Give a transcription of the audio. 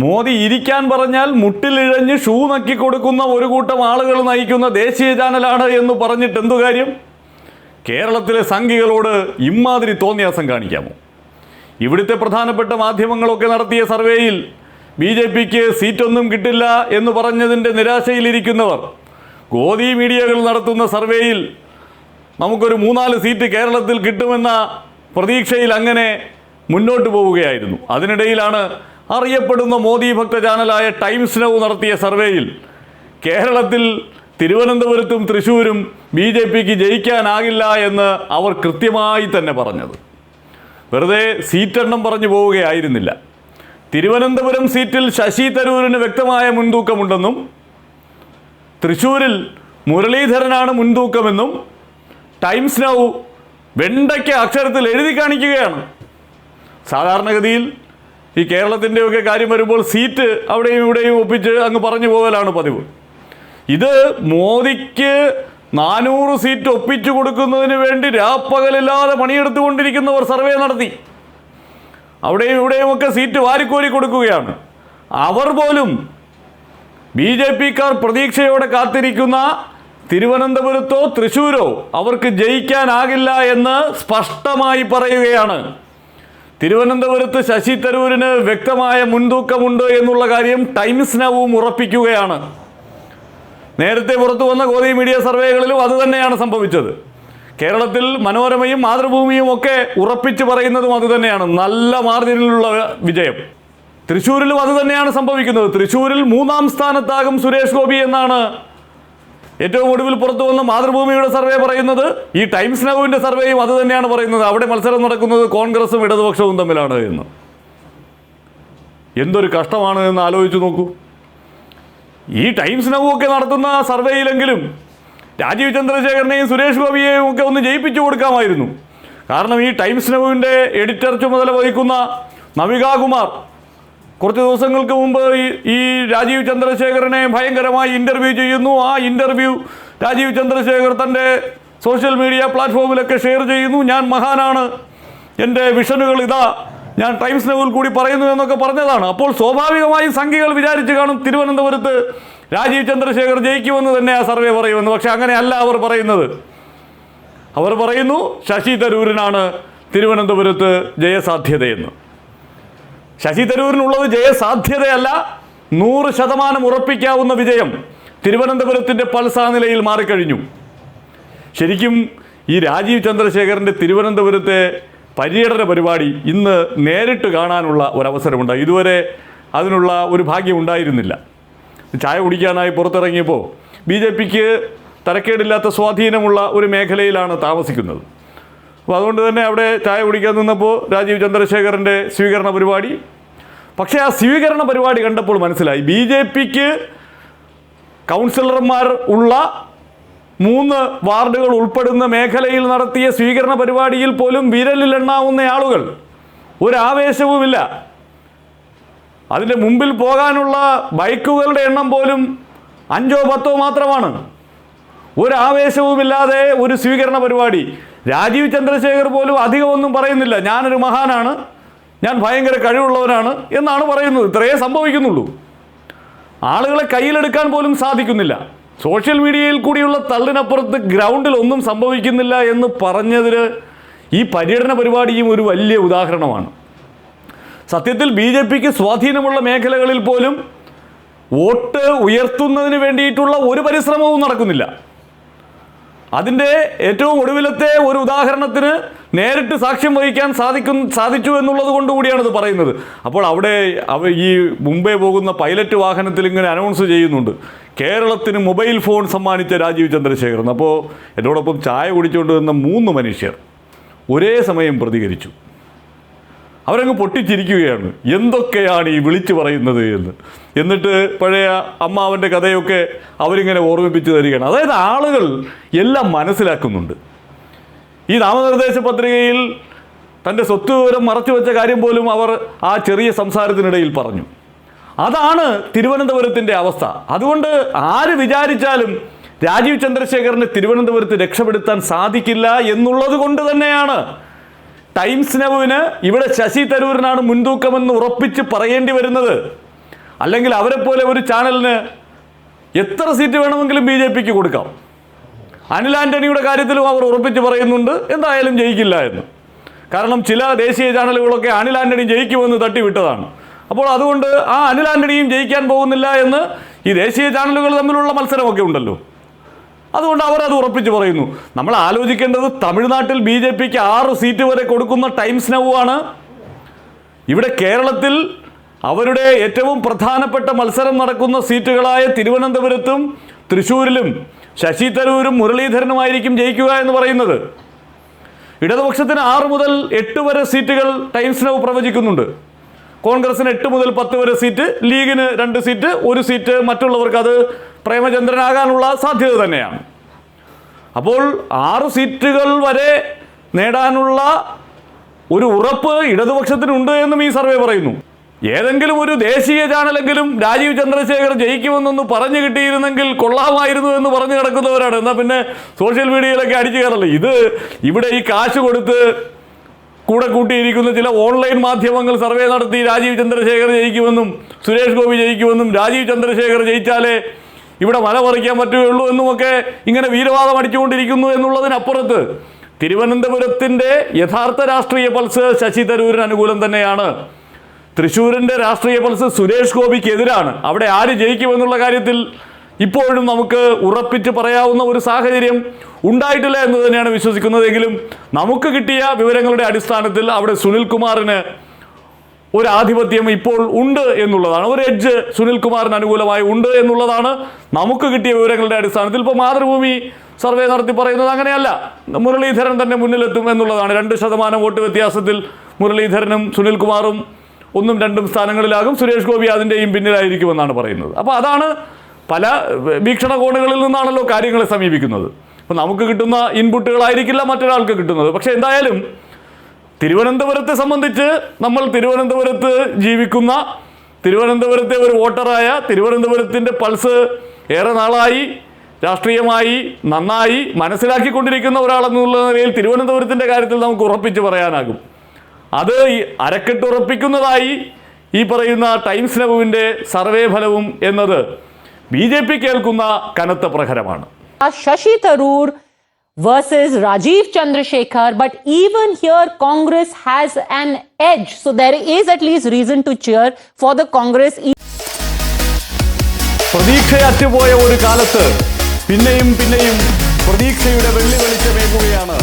മോദി ഇരിക്കാൻ പറഞ്ഞാൽ മുട്ടിലിഴഞ്ഞ് ഷൂ നക്കി കൊടുക്കുന്ന ഒരു കൂട്ടം ആളുകൾ നയിക്കുന്ന ദേശീയ ചാനലാണ് എന്ന് പറഞ്ഞിട്ട് എന്തു കാര്യം? കേരളത്തിലെ സംഘികളോട് ഇമ്മാതിരി തോന്നിയാസം കാണിക്കാമോ? ഇവിടുത്തെ പ്രധാനപ്പെട്ട മാധ്യമങ്ങളൊക്കെ നടത്തിയ സർവേയിൽ ബി ജെ പിക്ക് സീറ്റൊന്നും കിട്ടില്ല എന്ന് പറഞ്ഞതിന്റെ നിരാശയിലിരിക്കുന്നവർ. ഗോദി മീഡിയകൾ നടത്തുന്ന സർവേയിൽ നമുക്കൊരു മൂന്നാൽ സീറ്റ് കേരളത്തിൽ കിട്ടുമെന്ന പ്രതീക്ഷയിൽ അങ്ങനെ മുന്നോട്ട് പോവുകയായിരുന്നു. അതിനിടയിലാണ് അറിയപ്പെടുന്ന മോദി ഭക്ത ചാനലായ ടൈംസ് നൗ നടത്തിയ സർവേയിൽ കേരളത്തിൽ തിരുവനന്തപുരത്തും തൃശ്ശൂരും ബി ജെ പിക്ക് ജയിക്കാനാകില്ല എന്ന് അവർ കൃത്യമായി തന്നെ പറഞ്ഞത്. വെറുതെ സീറ്റെണ്ണം പറഞ്ഞു പോവുകയായിരുന്നില്ല. തിരുവനന്തപുരം സീറ്റിൽ ശശി തരൂരിന് വ്യക്തമായ മുൻതൂക്കമുണ്ടെന്നും തൃശ്ശൂരിൽ മുരളീധരനാണ് മുൻതൂക്കമെന്നും ടൈംസ് നൗ വെണ്ടയ്ക്ക് അക്ഷരത്തിൽ എഴുതി കാണിക്കുകയാണ്. സാധാരണഗതിയിൽ ഈ കേരളത്തിന്റെയൊക്കെ കാര്യം വരുമ്പോൾ സീറ്റ് അവിടെയും ഇവിടെയും ഒപ്പിച്ച് അങ്ങ് പറഞ്ഞു പോകലാണ് പതിവ്. ഇത് മോദിക്ക് നാനൂറ് സീറ്റ് ഒപ്പിച്ചു കൊടുക്കുന്നതിന് വേണ്ടി രാപ്പകലില്ലാതെ പണിയെടുത്തുകൊണ്ടിരിക്കുന്നവർ സർവേ നടത്തി. അവിടെയും ഇവിടെയും ഒക്കെ സീറ്റ് വാരിക്കോരി കൊടുക്കുകയാണ്. അവർ പോലും ബി ജെ പിക്കാർ പ്രതീക്ഷയോടെ കാത്തിരിക്കുന്ന തിരുവനന്തപുരത്തോ തൃശ്ശൂരോ അവർക്ക് ജയിക്കാനാകില്ല എന്ന് സ്പഷ്ടമായി പറയുകയാണ് തിരുവനന്തപുരത്ത് ശശി തരൂരിന് വ്യക്തമായ മുൻതൂക്കമുണ്ട് എന്നുള്ള കാര്യം ടൈംസ് നവും ഉറപ്പിക്കുകയാണ്. നേരത്തെ പുറത്തു വന്ന ഗോദി മീഡിയ സർവേകളിലും അതുതന്നെയാണ് സംഭവിച്ചത്. കേരളത്തിൽ മനോരമയും മാതൃഭൂമിയും ഒക്കെ ഉറപ്പിച്ച് പറയുന്നതും അതുതന്നെയാണ് നല്ല മാർജിനിലുള്ള വിജയം. തൃശ്ശൂരിലും അതുതന്നെയാണ് സംഭവിക്കുന്നത്. തൃശ്ശൂരിൽ മൂന്നാം സ്ഥാനത്താകും സുരേഷ് ഗോപി എന്നാണ് ഏറ്റവും ഒടുവിൽ പുറത്തു വന്ന മാതൃഭൂമിയുടെ സർവേ പറയുന്നത് ഈ ടൈംസ് നൗവിന്റെ സർവേയും അത് തന്നെയാണ് പറയുന്നത്. അവിടെ മത്സരം നടക്കുന്നത് കോൺഗ്രസും ഇടതുപക്ഷവും തമ്മിലാണ് എന്ന്. എന്തൊരു കഷ്ടമാണ് എന്ന് ആലോചിച്ച് നോക്കൂ. ഈ ടൈംസ് നൗവൊക്കെ നടത്തുന്ന സർവേയിലെങ്കിലും രാജീവ് ചന്ദ്രശേഖരനെയും സുരേഷ് ഗോപിയെയും ഒക്കെ ഒന്ന് ജയിപ്പിച്ചു കൊടുക്കാമായിരുന്നു. കാരണം ഈ ടൈംസ് നൗവിന്റെ എഡിറ്റർ ചുമതല വഹിക്കുന്ന നവികാകുമാർ കുറച്ച് ദിവസങ്ങൾക്ക് മുമ്പ് ഈ രാജീവ് ചന്ദ്രശേഖരനെ ഭയങ്കരമായി ഇന്റർവ്യൂ ചെയ്യുന്നു. ആ ഇന്റർവ്യൂ രാജീവ് ചന്ദ്രശേഖർ തന്റെ സോഷ്യൽ മീഡിയ പ്ലാറ്റ്ഫോമിലൊക്കെ ഷെയർ ചെയ്യുന്നു. ഞാൻ മഹാനാണ്. എന്റെ വിഷനുകൾ ഇതാ. ഞാൻ ടൈംസ് നൗവിൽ കൂടി പറയുന്നു എന്നൊക്കെ പറഞ്ഞതാണ്. അപ്പോൾ സ്വാഭാവികമായും സംഖ്യകൾ വിചാരിച്ച് കാണും തിരുവനന്തപുരത്ത് രാജീവ് ചന്ദ്രശേഖർ ജയിക്കുമെന്ന് തന്നെ ആ സർവേ പറയുമെന്ന്. പക്ഷെ അങ്ങനെയല്ല അവർ പറയുന്നത്. അവർ പറയുന്നു ശശി തരൂരിനാണ് തിരുവനന്തപുരത്ത് ജയസാധ്യതയെന്ന്. ശശി തരൂരിനുള്ളത് ജയസാധ്യതയല്ല. നൂറ് ശതമാനം ഉറപ്പിക്കാവുന്ന വിജയം തിരുവനന്തപുരത്തിന്റെ പൾസാ നിലയിൽ മാറിക്കഴിഞ്ഞു. ശരിക്കും ഈ രാജീവ് ചന്ദ്രശേഖരന്റെ തിരുവനന്തപുരത്തെ പര്യടന പരിപാടി ഇന്ന് നേരിട്ട് കാണാനുള്ള ഒരവസരമുണ്ട്. ഇതുവരെ അതിനുള്ള ഒരു ഭാഗ്യം ഉണ്ടായിരുന്നില്ല. ചായ കുടിക്കാനായി പുറത്തിറങ്ങിയപ്പോൾ ബി ജെ പിക്ക് തരക്കേടില്ലാത്ത സ്വാധീനമുള്ള ഒരു മേഖലയിലാണ് താമസിക്കുന്നത്. അപ്പോൾ അതുകൊണ്ട് തന്നെ അവിടെ ചായ കുടിക്കാൻ നിന്നപ്പോൾ രാജീവ് ചന്ദ്രശേഖരന്റെ സ്വീകരണ പരിപാടി. പക്ഷേ ആ സ്വീകരണ പരിപാടി കണ്ടപ്പോൾ മനസ്സിലായി. ബി ജെ പിക്ക് കൗൺസിലർമാർ ഉള്ള മൂന്ന് വാർഡുകൾ ഉൾപ്പെടുന്ന മേഖലയിൽ നടത്തിയ സ്വീകരണ പരിപാടിയിൽ പോലും വിരലിൽ എണ്ണാവുന്ന ആളുകൾ. ഒരാവേശവുമില്ല അതിന്റെ മുമ്പിൽ പോകാനുള്ള ബൈക്കുകളുടെ എണ്ണം പോലും അഞ്ചോ പത്തോ മാത്രമാണ്. ഒരു ആവേശവുമില്ലാതെ ഒരു സ്വീകരണ പരിപാടി. രാജീവ് ചന്ദ്രശേഖർ പോലും അധികമൊന്നും പറയുന്നില്ല. ഞാനൊരു മഹാനാണ്. ഞാൻ ഭയങ്കര കഴിവുള്ളവനാണ് എന്നാണ് പറയുന്നത്. ഇത്രയേ സംഭവിക്കുന്നുള്ളൂ. ആളുകളെ കയ്യിലെടുക്കാൻ പോലും സാധിക്കുന്നില്ല. സോഷ്യൽ മീഡിയയിൽ കൂടിയുള്ള തള്ളിനപ്പുറത്ത് ഗ്രൗണ്ടിൽ ഒന്നും സംഭവിക്കുന്നില്ല എന്ന് പറഞ്ഞതിൽ ഈ പര്യടന പരിപാടിയും ഒരു വലിയ ഉദാഹരണമാണ്. സത്യത്തിൽ ബി ജെ പിക്ക് സ്വാധീനമുള്ള മേഖലകളിൽ പോലും വോട്ട് ഉയർത്തുന്നതിന് വേണ്ടിയിട്ടുള്ള ഒരു പരിശ്രമവും നടക്കുന്നില്ല. അതിന്റെ ഏറ്റവും ഒടുവിലത്തെ ഒരു ഉദാഹരണത്തിന് നേരിട്ട് സാക്ഷ്യം വഹിക്കാൻ സാധിക്കും സാധിച്ചു എന്നുള്ളത് കൊണ്ട് കൂടിയാണ് ഇത് പറയുന്നത്. അപ്പോൾ അവിടെ അവ ഈ മുംബൈ പോകുന്ന പൈലറ്റ് വാഹനത്തിൽ ഇങ്ങനെ അനൗൺസ് ചെയ്യുന്നുണ്ട്. കേരളത്തിന് മൊബൈൽ ഫോൺ സമ്മാനിച്ച രാജീവ് ചന്ദ്രശേഖരൻ. അപ്പോൾ എന്നോടൊപ്പം ചായ കുടിച്ചുകൊണ്ട് വന്ന മൂന്ന് മനുഷ്യർ ഒരേ സമയം പ്രതികരിച്ചു. അവരങ്ങ് പൊട്ടിച്ചിരിക്കുകയാണ്. എന്തൊക്കെയാണ് ഈ വിളിച്ചു പറയുന്നത് എന്ന്. എന്നിട്ട് പഴയ അമ്മാവന്റെ കഥയൊക്കെ അവരിങ്ങനെ ഓർമ്മിപ്പിച്ച് തരികയാണ്. അതായത് ആളുകൾ എല്ലാം മനസ്സിലാക്കുന്നുണ്ട്. ഈ നാമനിർദ്ദേശ പത്രികയിൽ തന്റെ സ്വത്ത് വിവരം മറച്ചു വെച്ച കാര്യം പോലും അവർ ആ ചെറിയ സംസാരത്തിനിടയിൽ പറഞ്ഞു. അതാണ് തിരുവനന്തപുരത്തിന്റെ അവസ്ഥ. അതുകൊണ്ട് ആര് വിചാരിച്ചാലും രാജീവ് ചന്ദ്രശേഖരന് തിരുവനന്തപുരത്ത് രക്ഷപ്പെടുത്താൻ സാധിക്കില്ല എന്നുള്ളത് കൊണ്ട് തന്നെയാണ് ടൈംസ് നവുവിന് ഇവിടെ ശശി തരൂരിനാണ് മുൻതൂക്കമെന്ന് ഉറപ്പിച്ച് പറയേണ്ടി വരുന്നത്. അല്ലെങ്കിൽ അവരെ പോലെ ഒരു ചാനലിന് എത്ര സീറ്റ് വേണമെങ്കിലും ബി ജെ പിക്ക് കൊടുക്കാം. അനിൽ ആന്റണിയുടെ കാര്യത്തിലും അവർ ഉറപ്പിച്ച് പറയുന്നുണ്ട്. എന്തായാലും ജയിക്കില്ല എന്ന്. കാരണം ചില ദേശീയ ചാനലുകളൊക്കെ അനിൽ ആന്റണി ജയിക്കുമെന്ന് തട്ടിവിട്ടതാണ്. അപ്പോൾ അതുകൊണ്ട് ആ അനിൽ ആന്റണിയും ജയിക്കാൻ പോകുന്നില്ല എന്ന് ഈ ദേശീയ ചാനലുകൾ തമ്മിലുള്ള മത്സരമൊക്കെ ഉണ്ടല്ലോ. അതുകൊണ്ട് അവർ അത് ഉറപ്പിച്ച് പറയുന്നു. നമ്മൾ ആലോചിക്കേണ്ടത് തമിഴ്നാട്ടിൽ ബി ജെ പിക്ക് ആറ് സീറ്റ് വരെ കൊടുക്കുന്ന ടൈംസ് നൗവാണ് ഇവിടെ കേരളത്തിൽ അവരുടെ ഏറ്റവും പ്രധാനപ്പെട്ട മത്സരം നടക്കുന്ന സീറ്റുകളായ തിരുവനന്തപുരത്തും തൃശ്ശൂരിലും ശശി തരൂരും മുരളീധരനുമായിരിക്കും ജയിക്കുക എന്ന് പറയുന്നത്. ഇടതുപക്ഷത്തിന് ആറ് മുതൽ എട്ട് വരെ സീറ്റുകൾ ടൈംസ് നൗ പ്രവചിക്കുന്നുണ്ട്. കോൺഗ്രസിന് എട്ട് മുതൽ പത്ത് വരെ സീറ്റ് ലീഗിന് രണ്ട് സീറ്റ് ഒരു സീറ്റ്. മറ്റുള്ളവർക്ക് അത് പ്രേമചന്ദ്രനാകാനുള്ള സാധ്യത തന്നെയാണ്. അപ്പോൾ ആറ് സീറ്റുകൾ വരെ നേടാനുള്ള ഒരു ഉറപ്പ് ഇടതുപക്ഷത്തിനുണ്ട് എന്നും ഈ സർവേ പറയുന്നു. ഏതെങ്കിലും ഒരു ദേശീയ ചാനലെങ്കിലും രാജീവ് ചന്ദ്രശേഖർ ജയിക്കുമെന്നൊന്ന് പറഞ്ഞു കിട്ടിയിരുന്നെങ്കിൽ കൊള്ളാമായിരുന്നു എന്ന് പറഞ്ഞു കിടക്കുന്നവരാണ്. എന്നാൽ പിന്നെ സോഷ്യൽ മീഡിയയിലൊക്കെ അടിച്ചു കയറല്ലേ? ഇത് ഇവിടെ ഈ കാശ് കൊടുത്ത് കൂടെ കൂട്ടിയിരിക്കുന്ന ചില ഓൺലൈൻ മാധ്യമങ്ങൾ സർവേ നടത്തി രാജീവ് ചന്ദ്രശേഖർ ജയിക്കുമെന്നും സുരേഷ് ഗോപി ജയിക്കുമെന്നും രാജീവ് ചന്ദ്രശേഖർ ജയിച്ചാലേ ഇവിടെ വല പറിക്കാൻ പറ്റുകയുള്ളൂ എന്നുമൊക്കെ ഇങ്ങനെ വീരവാദം അടിച്ചുകൊണ്ടിരിക്കുന്നു എന്നുള്ളതിനപ്പുറത്ത് തിരുവനന്തപുരത്തിന്റെ യഥാർത്ഥ രാഷ്ട്രീയ പൾസ് ശശി തരൂരിന് അനുകൂലം തന്നെയാണ്. തൃശ്ശൂരിന്റെ രാഷ്ട്രീയ പൾസ് സുരേഷ് ഗോപിക്ക് എതിരാണ് അവിടെ ആര് ജയിക്കുമെന്നുള്ള കാര്യത്തിൽ ഇപ്പോഴും നമുക്ക് ഉറപ്പിച്ച് പറയാവുന്ന ഒരു സാഹചര്യം ഉണ്ടായിട്ടില്ല എന്ന് തന്നെയാണ് വിശ്വസിക്കുന്നതെങ്കിലും നമുക്ക് കിട്ടിയ വിവരങ്ങളുടെ അടിസ്ഥാനത്തിൽ അവിടെ സുനിൽ കുമാറിന് ഒരു ആധിപത്യം ഇപ്പോൾ ഉണ്ട് എന്നുള്ളതാണ്. ഒരു എഡ്ജ് സുനിൽ കുമാറിന് അനുകൂലമായി ഉണ്ട് എന്നുള്ളതാണ്. നമുക്ക് കിട്ടിയ വിവരങ്ങളുടെ അടിസ്ഥാനത്തിൽ ഇപ്പോൾ മാതൃഭൂമി സർവേ നടത്തി പറയുന്നത് അങ്ങനെയല്ല. മുരളീധരൻ തന്നെ മുന്നിലെത്തും എന്നുള്ളതാണ്. രണ്ട് ശതമാനം വോട്ട് വ്യത്യാസത്തിൽ മുരളീധരനും സുനിൽകുമാറും ഒന്നും രണ്ടും സ്ഥാനങ്ങളിലാകും. സുരേഷ് ഗോപി അതിന്റെയും പിന്നിലായിരിക്കുമെന്നാണ് പറയുന്നത്. അപ്പോൾ അതാണ് പല വീക്ഷണകോണുകളിൽ നിന്നാണല്ലോ കാര്യങ്ങളെ സമീപിക്കുന്നത്. അപ്പോൾ നമുക്ക് കിട്ടുന്ന ഇൻപുട്ടുകളായിരിക്കില്ല മറ്റൊരാൾക്ക് കിട്ടുന്നത്. പക്ഷേ എന്തായാലും തിരുവനന്തപുരത്തെ സംബന്ധിച്ച് നമ്മൾ തിരുവനന്തപുരത്ത് ജീവിക്കുന്ന തിരുവനന്തപുരത്തെ ഒരു വോട്ടറായ തിരുവനന്തപുരത്തിന്റെ പൾസ് ഏറെ നാളായി രാഷ്ട്രീയമായി നന്നായി മനസ്സിലാക്കിക്കൊണ്ടിരിക്കുന്ന ഒരാളെന്നുള്ള നിലയിൽ തിരുവനന്തപുരത്തിന്റെ കാര്യത്തിൽ നമുക്ക് ഉറപ്പിച്ച് പറയാനാകും. അത് ഈ അരക്കെട്ടുറപ്പിക്കുന്നതായി ഈ പറയുന്ന ടൈംസ് നബുവിന്റെ സർവേ ഫലവും എന്നത് ബി ജെ പി കേൾക്കുന്ന കനത്ത പ്രഹരമാണ്. Sasi Tharoor versus Rajiv Chandrasekhar, but even here Congress has an edge. So there is at least reason to cheer for the Congress. പ്രതീക്ഷയറ്റുപോയ ഒരു കാലത്ത് പിന്നെയും പിന്നെയും പ്രതീക്ഷയുടെ വെള്ളി വെളിച്ചമേകുകയാണ്